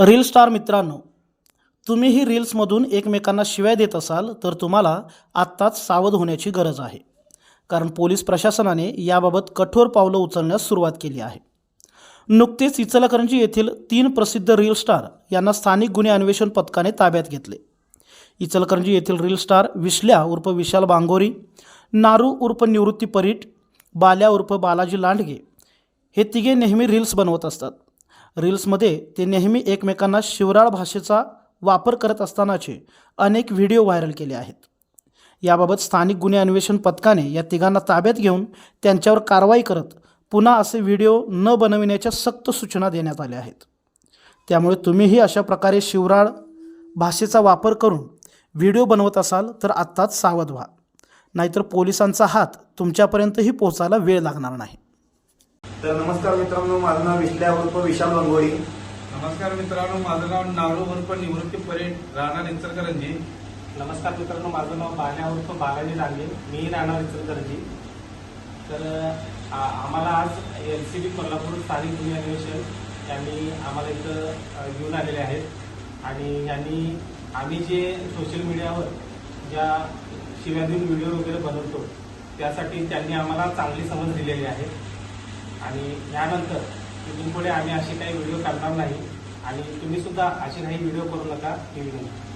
Reel star मित्रांनो तुम्हीही रील्समधून एकमेकांना शिवाय देत असाल तर तुम्हाला आत्ताच सावध होण्याची गरज आहे. कारण पोलीस प्रशासनाने याबाबत कठोर पावलं उचलण्यास सुरुवात केली आहे. नुकतेच इचलकरंजी येथील तीन प्रसिद्ध रील स्टार यांना स्थानिक गुन्हे अन्वेषण पथकाने ताब्यात घेतले. इचलकरंजी येथील रील स्टार विश्ल्या उर्फ विशाल बांगोरी नारू उर्फ निवृत्ती परीट बाल्या उर्फ बालाजी लांडगे हे तिघे नेहमी रील्स बनवत असतात. रील्समध्ये ते नेहमी एकमेकांना शिवराळ भाषेचा वापर करत असतानाचे अनेक व्हिडिओ व्हायरल केले आहेत. याबाबत स्थानिक गुन्हे अन्वेषण पथकाने या तिघांना ताब्यात घेऊन त्यांच्यावर कारवाई करत पुन्हा असे व्हिडिओ न बनविण्याच्या सक्त सूचना देण्यात आल्या आहेत. त्यामुळे तुम्हीही अशा प्रकारे शिवराळ भाषेचा वापर करून व्हिडिओ बनवत असाल तर आत्ताच सावध व्हा. नाहीतर पोलिसांचा हात तुमच्यापर्यंतही पोहोचायला वेळ लागणार नाही. तर नमस्कार मित्रांनो माझं नाव विश्ल्या उर्फ विशाल गंगोळी नमस्कार मित्रांनो माझं नाव नारू उर्फ निवृत्ती परेड राहणार इचलकरंजी नमस्कार मित्रांनो माझं नाव बाल्या उर्फ बालाजी लांगे मी राहणार इचलकरंजी तर आ- आम्हाला आज एल सी बी कोल्हापूर स्थानिक गुन्हे अन्वेषण यांनी आम्हाला इथं घेऊन आलेले आहेत. आणि यांनी आम्ही जे सोशल मीडियावर ज्या शिव्या व्हिडिओ वगैरे बनवतो त्यासाठी त्यांनी आम्हाला चांगली समज दिलेली आहे. आणि यानंतर इथून पुढे आम्ही असे काही व्हिडिओ काढणार नाही. आणि तुम्ही सुद्धा असे काही व्हिडिओ करू नका ही विनंती